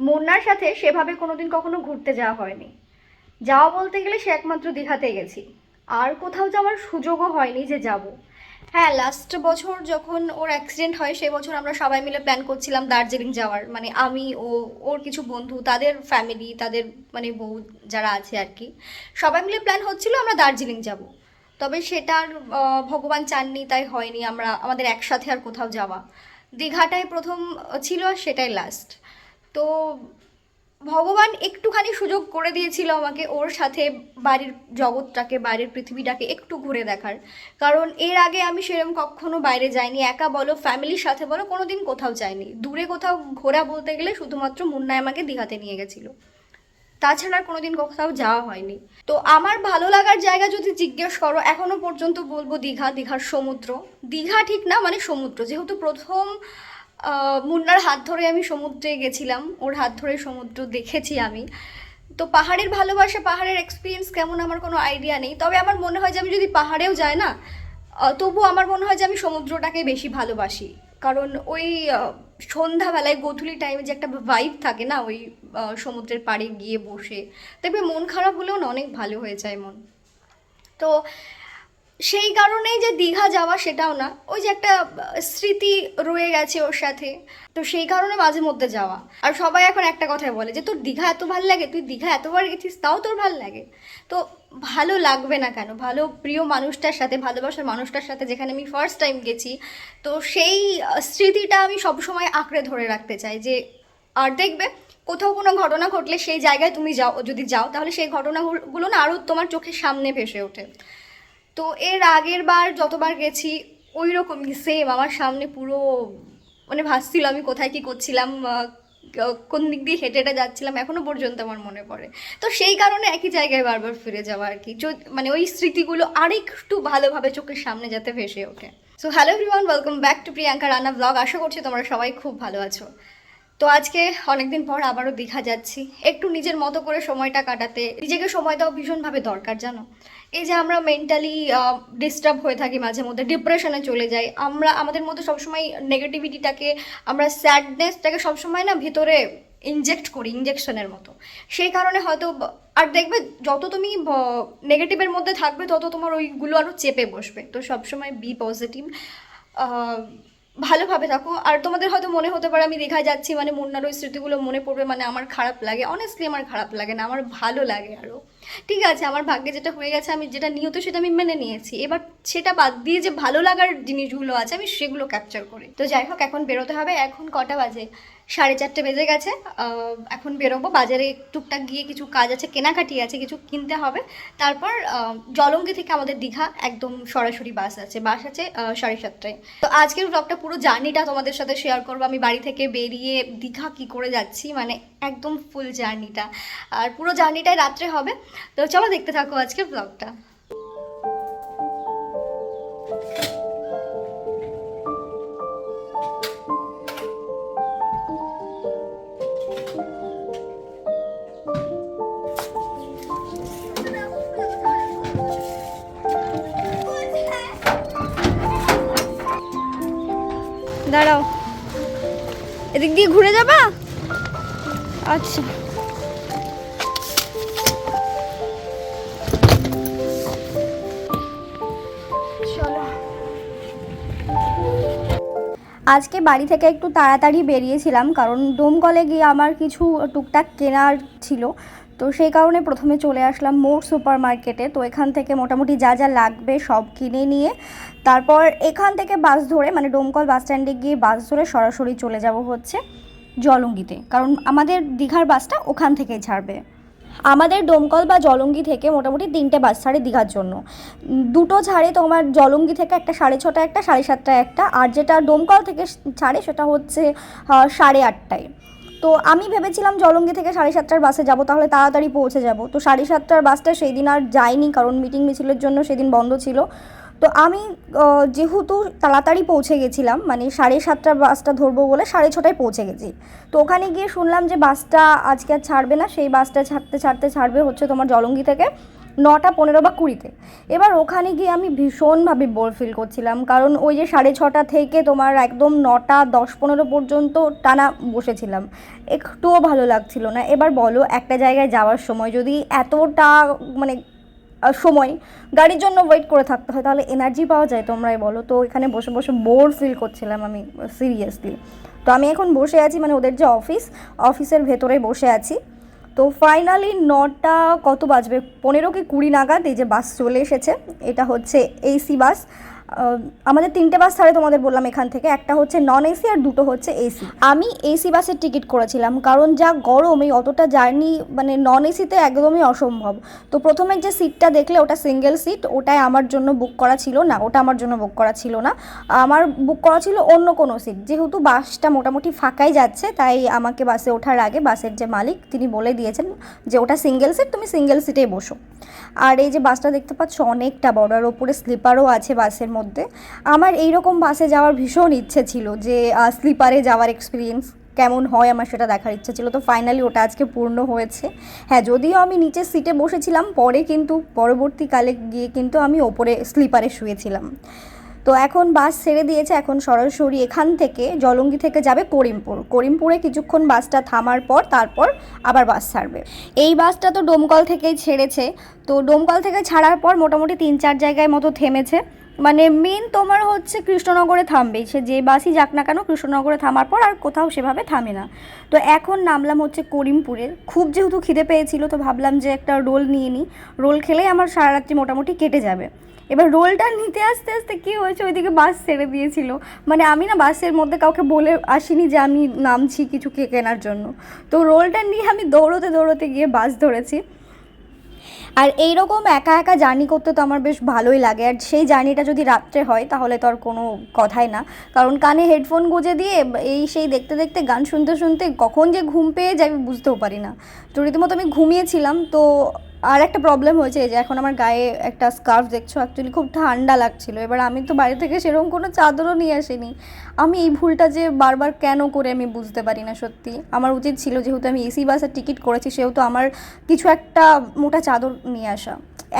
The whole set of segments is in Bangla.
মুন্নার সাথে সেভাবে কোনোদিন কখনো ঘুরতে যাওয়া হয়নি। যাওয়া বলতে গেলে সে একমাত্র দীঘাতে গেছি। আর কোথাও যাওয়ার সুযোগও হয়নি যে যাব। হ্যাঁ লাস্ট বছর যখন ওর অ্যাক্সিডেন্ট হয়, সেই বছর আমরা সবাই মিলে প্ল্যান করছিলাম দার্জিলিং যাওয়ার। মানে আমি, ও, ওর কিছু বন্ধু, তাদের ফ্যামিলি তাদের মানে বউ যারা আছে আর কি, সবাই মিলে প্ল্যান হচ্ছিল আমরা দার্জিলিং যাব। তবে সেটার ভগবান চাননি, তাই হয়নি। আমরা, আমাদের একসাথে আর কোথাও যাওয়া। দীঘাটাই প্রথম ছিল সেটাই লাস্ট তো ভগবান একটুখানি সুযোগ করে দিয়েছিল আমাকে ওর সাথে বাড়ির জগৎটাকে বাইরের পৃথিবীটাকে একটু ঘুরে দেখার। কারণ এর আগে আমি সেরকম কখনো বাইরে যাইনি। একা বলো, ফ্যামিলির সাথে বলো, কোনোদিন কোথাও যাইনি। দূরে কোথাও ঘোরা বলতে গেলে শুধুমাত্র মুন্নায় আমাকে দীঘাতে নিয়ে গেছিল। তাছাড়া আর কোনোদিন কোথাও যাওয়া হয়নি। তো আমার ভালো লাগার জায়গা যদি জিজ্ঞেস করো, এখনও পর্যন্ত বলব দীঘা, দীঘার সমুদ্র। দীঘা ঠিক না মানে সমুদ্র। যেহেতু প্রথম মুন্নার হাত ধরে আমি সমুদ্রে গেছিলাম। ওর হাত ধরে সমুদ্র দেখেছি আমি। তো পাহাড়ের ভালোবাসা, পাহাড়ের এক্সপিরিয়েন্স কেমন আমার কোনো আইডিয়া নেই। তবে আমার মনে হয় যে আমি যদি পাহাড়েও যাই না তবু আমার মনে হয় যে আমি সমুদ্রটাকে বেশি ভালোবাসি। কারণ ওই সন্ধ্যাবেলায় গোধূলি টাইমে যে একটা ভাইব থাকে না, ওই সমুদ্রের পাড়ে গিয়ে বসে। দেখবে মন খারাপ হলেও না, অনেক ভালো হয়ে যায় মন। তো সেই কারণেই যে দীঘা যাওয়া সেটাও না। ওই যে একটা স্মৃতি রয়ে গেছে ওর সাথে। তো সেই কারণে মাঝে মধ্যে যাওয়া। আর সবাই এখন একটা কথাই বলে যে, তোর দীঘা এত ভালো লাগে? তুই দীঘা এতবার গেছিস, তাও তোর ভালো লাগে? তো ভালো লাগবে না কেন? ভালো, প্রিয় মানুষটার সাথে, ভালোবাসার মানুষটার সাথে যেখানে আমি ফার্স্ট টাইম গেছি, তো সেই স্মৃতিটা আমি সবসময় আঁকড়ে ধরে রাখতে চাই যে, আর দেখবে, কোথাও কোনো ঘটনা ঘটলে সেই জায়গায় তুমি যাও, যদি যাও, তাহলে সেই ঘটনাগুলো না আরও তোমার চোখের সামনে ভেসে ওঠে। তো এর আগের বার যতবার গেছি ওই রকমই সেম আমার সামনে পুরো মানে ভাসছিল, আমি কোথায় কি করছিলাম কোন দিক দিয়ে হেঁটে হেঁটে যাচ্ছিলাম, এখনও পর্যন্ত আমার মনে পড়ে। তো সেই কারণে একই জায়গায় বারবার ফিরে যাওয়া আর কি। মানে ওই স্মৃতিগুলো আরেকটু ভালোভাবে চোখের সামনে যাতে ভেসে ওঠে। So hello everyone welcome back to Priyanka রান্না ব্লগ আশা করছি তোমরা সবাই খুব ভালো আছো। তো আজকে অনেকদিন পর আবারও দীঘা যাচ্ছি। একটু নিজের মতো করে সময়টা কাটাতে, নিজেকে সময় দেওয়া ভীষণভাবে দরকার, জানো? এই যে আমরা মেন্টালি ডিস্টার্ব হয়ে থাকি মাঝে মধ্যে ডিপ্রেশনে চলে যাই, আমরা, আমাদের মধ্যে সবসময় নেগেটিভিটিটাকে আমরা স্যাডনেসটাকে সবসময় না ভিতরে ইনজেক্ট করি ইঞ্জেকশনের মতো। সেই কারণে হয়তো, আর দেখবে যত তুমি নেগেটিভের মধ্যে থাকবে, তত তোমার ওইগুলো আরও চেপে বসবে। তো সবসময় বি পজিটিভ ভালোভাবে থাকো। আর তোমাদের হয়তো মনে হতে পারে আমি দীঘায় যাচ্ছি মানে মুন্নার ওই স্মৃতিগুলো মনে পড়বে মানে আমার খারাপ লাগে। অনেস্টলি আমার খারাপ লাগে না, আমার ভালো লাগে আরও ঠিক আছে, আমার ভাগ্যে যেটা হয়ে গেছে, আমি যেটা নিয়ত সেটা আমি মেনে নিয়েছি। এবার সেটা বাদ দিয়ে যে ভালো লাগার জিনিসগুলো আছে, আমি সেগুলো ক্যাপচার করি। তো যাই হোক, এখন বেরোতে হবে, এখন কটা বাজে? সাড়ে চারটে বেজে গেছে এখন বেরোবো। বাজারে টুকটাক গিয়ে কিছু কাজ আছে, কেনাকাটি আছে, কিছু কিনতে হবে। তারপর জলঙ্গি থেকে আমাদের দীঘা, একদম সরাসরি বাস আছে। বাস আছে সাড়ে সাতটায়। তো আজকের ব্লগটা পুরো জার্নিটা তোমাদের সাথে শেয়ার করব। আমি বাড়ি থেকে বেরিয়ে দীঘা কি করে যাচ্ছি মানে একদম ফুল জার্নিটা। আর পুরো জার্নিটাই রাত্রে হবে। তো চলো দেখতে থাকো আজকের ব্লগটা দাঁড়াও। এদিক দিয়ে ঘুরে যাবা? আচ্ছা। আজকে বাড়ি থেকে একটু তাড়াতাড়ি বেরিয়েছিলাম কারণ ডোমকলে গিয়ে আমার কিছু টুকটাক কেনার ছিল। তো সেই কারণে প্রথমে চলে আসলাম মোর সুপার মার্কেটে তো এখান থেকে মোটামুটি যা যা লাগবে সব কিনে নিয়ে, তারপর এখান থেকে বাস ধরে মানে ডোমকল বাস স্ট্যান্ডে গিয়ে বাস ধরে সরাসরি চলে যাব হচ্ছে জলঙ্গিতে। কারণ আমাদের দীঘার বাসটা ওখান থেকেই ছাড়বে। আমাদের ডোমকল বা জলঙ্গি থেকে মোটামুটি তিনটে বাস ছাড়ে দীঘার জন্য। দুটো ছাড়ে তোমার জলঙ্গি থেকে একটা সাড়ে ছটা একটা, সাড়ে সাতটা একটা, আর যেটা ডোমকল থেকে ছাড়ে সেটা হচ্ছে সাড়ে আটটায়। তো আমি ভেবেছিলাম জলঙ্গি থেকে সাড়ে সাতটার বাসে যাব, তাহলে তাড়াতাড়ি পৌঁছে যাব। তো সাড়ে সাতটার বাসটা সেই দিন আর যায়নি, কারণ মিটিং মিছিলের জন্য সেদিন বন্ধ ছিল। তো আমি যেহেতু তাড়াতাড়ি পৌঁছে গেছিলাম মানে সাড়ে সাতটার বাসটা ধরবো বলে সাড়ে ছটায় পৌঁছে গেছি। তো ওখানে গিয়ে শুনলাম যে বাসটা আজকে আর ছাড়বে না, সেই বাসটা ছাড়তে ছাড়তে ছাড়বে হচ্ছে তোমার জলঙ্গি থেকে। নটা পনেরো বা কুড়িতে। এবার ওখানে গিয়ে আমি ভীষণভাবে বোর ফিল করছিলাম। কারণ ওই যে সাড়ে ছটা থেকে তোমার একদম নটা, দশ পনেরো পর্যন্ত টানা বসেছিলাম। একটুও ভালো লাগছিল না। এবার বলো, একটা জায়গায় যাওয়ার সময় যদি এতটা মানে সময় গাড়ির জন্য ওয়েট করে থাকতে হয়, তাহলে এনার্জি পাওয়া যায় তোমরাই বলো। তো এখানে বসে বসে বোর ফিল করছিলাম আমি সিরিয়াসলি তো আমি এখন বসে আছি মানে ওদের যে অফিস অফিসের ভেতরে বসে আছি। তো ফাইনালি নটা কত বাজবে? পনেরো কি কুড়ি নাগাদ এই যে বাস চলে এসেছে। এটা হচ্ছে এসি বাস আমাদের তিনটে বাস ছাড়ে তোমাদের বললাম এখান থেকে। একটা হচ্ছে নন এসি আর দুটো হচ্ছে এসি আমি এসি বাসের টিকিট করেছিলাম কারণ যা গরম এই অতটা জার্নি মানে নন এসিতে একদমই অসম্ভব। তো প্রথমে যে সিটটা দেখলে ওটা সিঙ্গেল সিট ওটাই আমার জন্য বুক করা ছিল না, ওটা আমার জন্য বুক করা ছিল না। আমার বুক করা ছিল অন্য কোনো সিট যেহেতু বাসটা মোটামুটি ফাঁকাই যাচ্ছে, তাই আমাকে বাসে ওঠার আগে বাসের যে মালিক, তিনি বলে দিয়েছেন যে ওটা সিঙ্গেল সিট তুমি সিঙ্গেল সিটেই বসো। আর এই যে বাসটা দেখতে পাচ্ছ, অনেকটা বড়, আর ওপরে স্লিপারও আছে বাসের মধ্যে। আমার এই রকম বাসে যাওয়ার ভীষণ ইচ্ছে ছিল যে স্লিপারে যাওয়ার এক্সপিরিয়েন্স কেমন হয় আমার সেটা দেখার ইচ্ছা ছিল। তো ফাইনালি ওটা আজকে পূর্ণ হয়েছে। হ্যাঁ যদিও আমি নিচের সিটে বসেছিলাম, পরে কিন্তু পরবর্তীকালে গিয়ে কিন্তু আমি ওপরে স্লিপারে শুয়েছিলাম। তো এখন বাস ছেড়ে দিয়েছে, এখন সরাসরি এখান থেকে জলঙ্গি থেকে যাবে করিমপুর। করিমপুরে কিছুক্ষণ বাসটা থামার পর তারপর আবার বাস ছাড়বে। এই বাসটা তো ডোমকল থেকেই ছেড়েছে। তো ডোমকল থেকে ছাড়ার পর মোটামুটি তিন চার জায়গায় মতো থেমেছে। মানে মেন তোমার হচ্ছে কৃষ্ণনগরে থামবেই। সে যে বাসই যাক না কেন, কৃষ্ণনগরে থামার পর আর কোথাও সেভাবে থামে না। তো এখন নামলাম হচ্ছে করিমপুরে। খুব যেহেতু খিদে পেয়েছিল, তো ভাবলাম যে একটা রোল নিয়ে নিই রোল খেলেই আমার সারা রাত্রি মোটামুটি কেটে যাবে। এবার রোলটা নিতে আসতে আসতে কী হয়েছে, ওইদিকে বাস ছেড়ে দিয়েছিল। মানে আমি না বাসের মধ্যে কাউকে বলে আসিনি যে আমি নামছি কিছু কে, কেনার জন্য। তো রোলটা নিয়ে আমি দৌড়োতে দৌড়োতে গিয়ে বাস ধরেছি। আর এইরকম একা একা জার্নি করতে তো আমার বেশ ভালোই লাগে। আর সেই জার্নিটা যদি রাত্রে হয়, তাহলে তো আর কোনো কথাই না। কারণ কানে হেডফোন গুঁজে দিয়ে এই সেই দেখতে দেখতে, গান শুনতে শুনতে কখন যে ঘুম পেয়ে যাই বুঝতেও পারি না। তো রীতিমতো আমি ঘুমিয়েছিলাম, তো আর একটা প্রবলেম হয়েছে যে এখন আমার গায়ে একটা স্কার্ফ দেখছ? অ্যাকচুয়ালি খুব ঠান্ডা লাগছিল। এবার আমি তো বাড়ি থেকে সেরকম কোনো চাদরও নিয়ে আসিনি। আমি এই ভুলটা যে বারবার কেন করে আমি বুঝতে পারি না সত্যি। আমার উচিত ছিল যেহেতু আমি এসি বাসের টিকিট করেছি, সেহেতু আমার কিছু একটা মোটা চাদর নিয়ে আসা।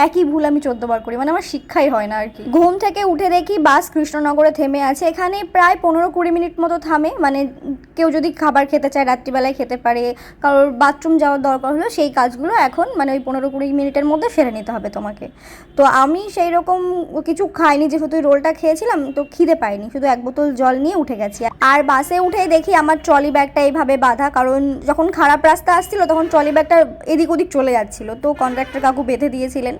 একই ভুল আমি চোদ্দবার করি মানে আমার শিক্ষাই হয় না আর কি। ঘুম থেকে উঠে দেখি বাস কৃষ্ণনগরে থেমে আছে, এখানে প্রায় পনেরো কুড়ি মিনিট মতো থামে মানে কেউ যদি খাবার খেতে চায় রাত্রিবেলায় খেতে পারে, কারোর বাথরুম যাওয়ার দরকার হলো সেই কাজগুলো এখন মানে ওই পনেরো কুড়ি মিনিটের মধ্যে সেরে নিতে হবে তোমাকে। তো আমি সেই রকম কিছু খাইনি, যেহেতু ওই রোলটা খেয়েছিলাম, তো খিদে পাইনি, শুধু এক বোতল জল নিয়ে উঠে গেছি। আর বাসে উঠেই দেখি আমার ট্রলি ব্যাগটা এইভাবে বাঁধা, কারণ যখন খারাপ রাস্তা আসছিল, তখন ট্রলি ব্যাগটা এদিক ওদিক চলে যাচ্ছিল, তো কন্ট্রাক্টর কাকু বেঁধে দিয়েছিলেন।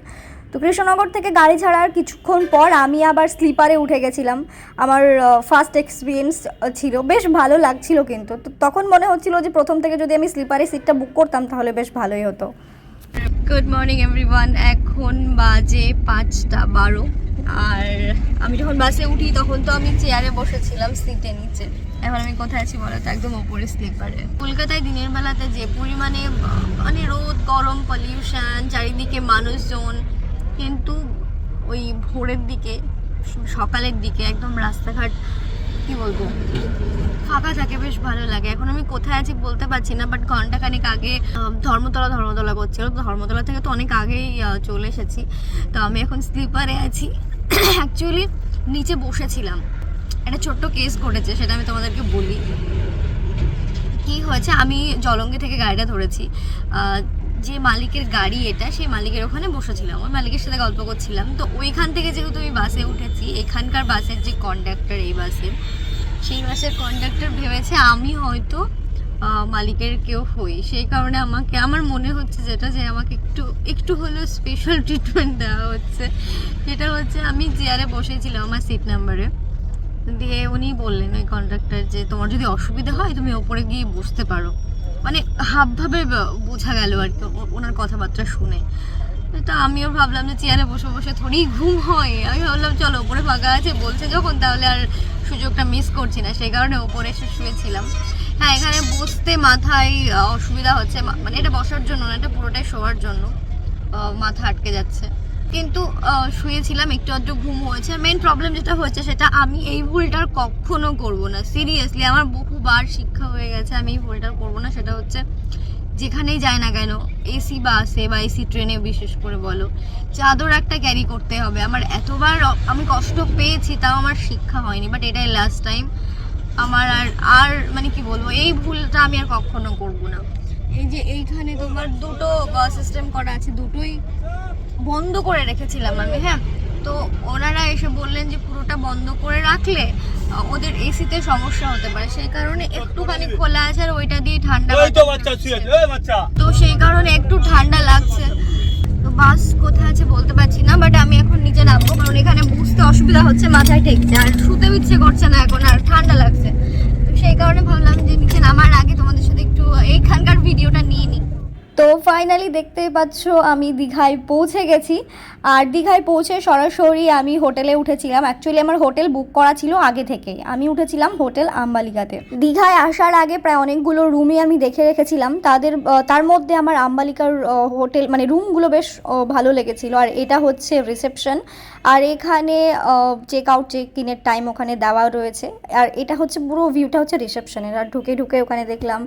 তো কৃষ্ণনগর থেকে গাড়ি ছাড়ার কিছুক্ষণ পর আমি আবার স্লিপারে উঠে গেছিলাম। আমার ফার্স্ট এক্সপিরিয়েন্স ছিল। বেশ ভালো লাগছিল কিন্তু। তো তখন মনে হচ্ছিল যে প্রথম থেকে যদি আমি স্লিপারে সিটটা বুক করতাম তাহলে বেশ ভালোই হতো। গুড মর্নিং এভরিওয়ান এখন বাজে পাঁচটা বারো। আর আমি যখন বাসে উঠি, তখন তো আমি চেয়ারে বসেছিলাম সিটে নিচে। এখন আমি কোথায় আছি বলো তো? একদম ওপরে স্লিপারে কলকাতায় দিনের বেলাতে যে পরিমাণে মানে রোদ, গরম পলিউশন চারিদিকে মানুষজন, কিন্তু ওই ভোরের দিকে, সকালের দিকে একদম রাস্তাঘাট, কি বলব, ফাঁকা থাকে, বেশ ভালো লাগে। এখন আমি কোথায় আছি বলতে পারছি না বাট ঘণ্টা ঘন্টাখানেক আগে ধর্মতলা ধর্মতলা করছিল ধর্মতলা থেকে তো অনেক আগেই চলে এসেছি। তো আমি এখন স্লিপারে আছি। অ্যাকচুয়ালি নিচে বসেছিলাম। একটা ছোট্ট কেস ঘটেছে, সেটা আমি তোমাদেরকে বলি। কি হয়েছে? আমি জলঙ্গি থেকে গাড়িটা ধরেছি। যে মালিকের গাড়ি এটা, সেই মালিকের ওখানে বসেছিলাম। ওই মালিকের সাথে গল্প করছিলাম। তো ওইখান থেকে যেহেতু আমি বাসে উঠেছি, এখানকার বাসের যে কন্ডাক্টর এই বাসের, সেই বাসের কন্ডাক্টর ভেবেছে আমি হয়তো মালিকের কেউ হই। সেই কারণে আমাকে, আমার মনে হচ্ছে যেটা যে আমাকে একটু একটু হলেও স্পেশাল ট্রিটমেন্ট দেওয়া হচ্ছে। সেটা হচ্ছে আমি চেয়ারে বসেছিলাম আমার সিট নাম্বারে দিয়ে উনি বললেন ওই কন্ট্রাক্টর যে, তোমার যদি অসুবিধা হয়, তুমি ওপরে গিয়ে বসতে পারো। মানে হাবভাবে বোঝা গেল আর কি ওনার কথাবার্তা শুনে। তো আমিও ভাবলাম যে চেয়ারে বসে বসে থোড়ি ঘুম হয়। আমি ভাবলাম, চলো, ওপরে ফাঁকা আছে, বলছে যখন, তাহলে আর সুযোগটা মিস করছি না। সেই কারণে ওপরে এসে শুয়েছিলাম। হ্যাঁ এখানে বসতে মাথায় অসুবিধা হচ্ছে। মানে এটা বসার জন্য না, এটা পুরোটাই শোয়ার জন্য মাথা আটকে যাচ্ছে। কিন্তু শুয়েছিলাম, একটু আধটু ঘুম হয়েছে। মেন প্রবলেম যেটা হয়েছে, সেটা আমি এই ভুলটার কখনো করব না। সিরিয়াসলি আমার বহুবার শিক্ষা হয়ে গেছে, আমি এই ভুলটা করব না। সেটা হচ্ছে, যেখানেই যায় না কেন এসি বাসে বা এসি ট্রেনে বিশেষ করে বলো, চাদর একটা ক্যারি করতে হবে। আমার এতবার, আমি কষ্ট পেয়েছি, তাও আমার শিক্ষা হয়নি বাট এটাই লাস্ট টাইম আমার আর আর মানে কি বলব এই ভুলটা আমি আর কখনো করব না। এই যে এইখানে তোমার দুটো সিস্টেম করা আছে দুটোই বন্ধ করে রেখেছিলাম আমি হ্যাঁ? তো ওনারা এসে বললেন যে পুরোটা বন্ধ করে রাখলে ওদের এসিতে সমস্যা হতে পারে। সেই কারণে একটুখানি খোলা আছে আর ওইটা দিয়ে ঠান্ডা তো সেই কারণে একটু ঠান্ডা লাগছে। বাস কোথায় আছে বলতে পারছি না বাট আমি এখন নিচে নামবো, কারণ এখানে বুঝতে অসুবিধা হচ্ছে মাথায় ঠেকছে আর শুতে ইচ্ছে করছে না এখন, আর ঠান্ডা লাগছে। তো সেই কারণে ভাবলাম যে নিচে নামার আগে তোমাদের সাথে একটু এইখানকার ভিডিওটা নিয়ে নিই। তো ফাইনালি দেখতে পাচ্ছ আমি দীঘায় পৌঁছে গেছি। আর দীঘায় পৌঁছে সরাসরি আমি হোটেলে উঠেছিলাম। অ্যাকচুয়ালি আমার হোটেল বুক করা ছিল আগে থেকেই। আমি উঠেছিলাম হোটেল আম্বালিকাতে। দীঘায় আসার আগে প্রায় অনেকগুলো রুমই আমি দেখে রেখেছিলাম। তাদের তার মধ্যে আমার আম্বালিকার হোটেল মানে রুমগুলো বেশ ভালো লেগেছিল। আর এটা হচ্ছে রিসেপশন আর এখানে চেক আউট চেক ইনের টাইম ওখানে দেওয়া রয়েছে। আর এটা হচ্ছে পুরো ভিউটা হচ্ছে রিসেপশনের আর ঢুকে ঢুকে ওখানে দেখলাম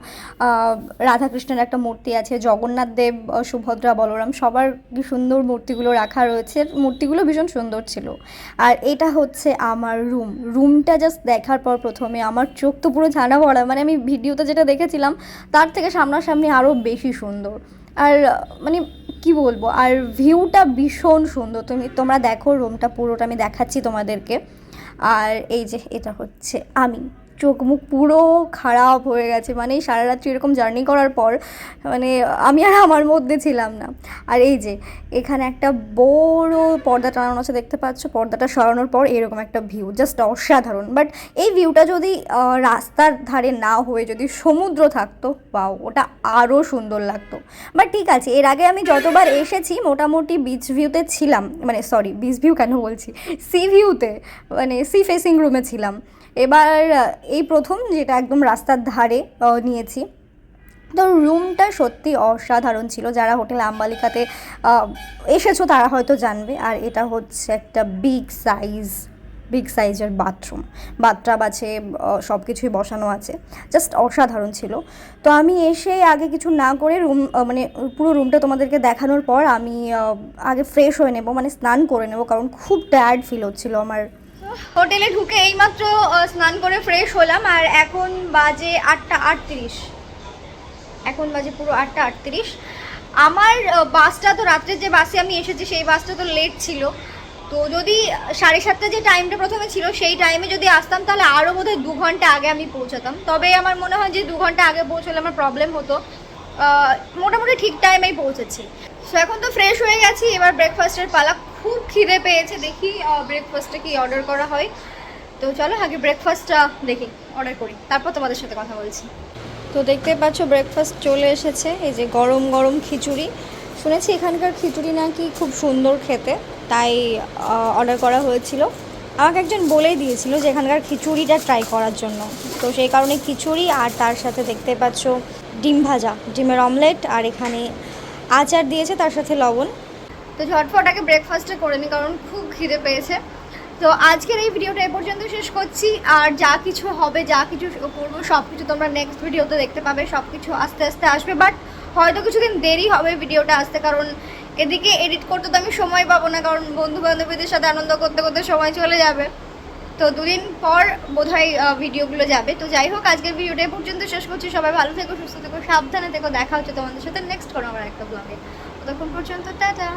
রাধাকৃষ্ণের একটা মূর্তি আছে জগন্নাথ দেব সুভদ্রা, বলরাম সবার সুন্দর মূর্তিগুলো রাখা রয়েছে। মূর্তিগুলো ভীষণ সুন্দর ছিল। আর এটা হচ্ছে আমার রুম রুমটা জাস্ট দেখার পর প্রথমে আমার চোখ তো পুরো ঝানা ভরা। মানে আমি ভিডিওতে যেটা দেখেছিলাম, তার থেকে সামনাসামনি আরও বেশি সুন্দর। আর মানে কি বলব? আর ভিউটা ভীষণ সুন্দর। তুমি, তোমরা দেখো রুমটা পুরোটা, আমি দেখাচ্ছি তোমাদেরকে। আর এই যে, এটা হচ্ছে আমি। চোখ মুখ পুরো খারাপ হয়ে গেছে। মানে সারা রাত্রি এরকম জার্নি করার পর মানে আমি আর আমার মধ্যে ছিলাম না। আর এই যে, এখানে একটা বড় পর্দা টানানো আছে, দেখতে পাচ্ছ? পর্দাটা সরানোর পর এরকম একটা ভিউ জাস্ট অসাধারণ। বাট এই ভিউটা যদি রাস্তার ধারে না হয়ে যদি সমুদ্র থাকতো বাও ওটা আরও সুন্দর লাগতো। বাট ঠিক আছে, এর আগে আমি যতবার এসেছি, মোটামুটি বিচ ভিউতে ছিলাম। মানে সরি বিচ ভিউ কেন বলছি? সি ভিউতে মানে সি ফেসিং রুমে ছিলাম। এবার এই প্রথম যেটা একদম রাস্তার ধারে নিয়েছি। তো রুমটা সত্যি অসাধারণ ছিল। যারা হোটেল আম্বালিকাতে এসেছ তারা হয়তো জানবে। আর এটা হচ্ছে একটা বিগ সাইজ, বিগ সাইজের বাথরুম। বাথটাব আছে সব কিছুই বসানো আছে। জাস্ট অসাধারণ ছিল। তো আমি এসে আগে কিছু না করে রুম মানে পুরো রুমটা তোমাদেরকে দেখানোর পর আমি আগে ফ্রেশ হয়ে নেব মানে স্নান করে নেব, কারণ খুব টায়ার্ড ফিল হচ্ছিল আমার। হোটেলে ঢুকে এইমাত্র স্নান করে ফ্রেশ হলাম আর এখন বাজে আটটা আটত্রিশ। এখন বাজে পুরো আটটা আটত্রিশ। আমার বাসটা তো রাত্রে যে বাসে আমি এসেছি সেই বাসটা তো লেট ছিল। তো যদি সাড়ে সাতটা যে টাইমটা প্রথমে ছিল, সেই টাইমে যদি আসতাম, তাহলে আরও বোধহয় দু ঘণ্টা আগে আমি পৌঁছাতাম। তবে আমার মনে হয় যে দু ঘণ্টা আগে পৌঁছলে আমার প্রবলেম হতো। মোটামুটি ঠিক টাইমেই পৌঁছেছি। সো এখন তো ফ্রেশ হয়ে গেছি, এবার ব্রেকফাস্টের পালা খুব খিদে পেয়েছে, দেখি ব্রেকফাস্টে কি অর্ডার করা হয়। তো চলো, আগে ব্রেকফাস্টটা দেখি অর্ডার করি। তারপর তোমাদের সাথে কথা বলছি। তো দেখতে পাচ্ছ ব্রেকফাস্ট চলে এসেছে, এই যে গরম গরম খিচুড়ি। শুনেছি এখানকার খিচুড়ি নাকি খুব সুন্দর খেতে, তাই অর্ডার করা হয়েছিল। আমাকে একজন বলেই দিয়েছিল যে এখানকার খিচুড়িটা ট্রাই করার জন্য। তো সেই কারণে খিচুড়ি আর তার সাথে দেখতে পাচ্ছ, ডিম ভাজা, ডিমের অমলেট আর এখানে আচার দিয়েছে, তার সাথে লবণ। তো ঝটফট আগে ব্রেকফাস্টটা করে নিই কারণ খুব খিদে পেয়েছে। তো আজকের এই ভিডিওটা এ পর্যন্ত শেষ করছি। আর যা কিছু হবে, যা কিছু করব সব কিছু তোমরা নেক্সট ভিডিওতে দেখতে পাবে। সব কিছু আস্তে আস্তে আসবে। বাট হয়তো কিছুদিন দেরি হবে ভিডিওটা আসতে, কারণ এদিকে এডিট করতে তো আমি সময় পাবো না, কারণ বন্ধু বান্ধবীদের সাথে আনন্দ করতে করতে সময় চলে যাবে। তো দুদিন পর বোধহয় ভিডিওগুলো যাবে। তো যাই হোক, আজকের ভিডিওটা পর্যন্ত শেষ করছি। সবাই ভালো থেকো, সুস্থ থেকো, সাবধানে থেকো। দেখা হচ্ছে তোমাদের সাথে নেক্সট কোনো আমার একটা ব্লগে ততক্ষণ পর্যন্ত টাটা!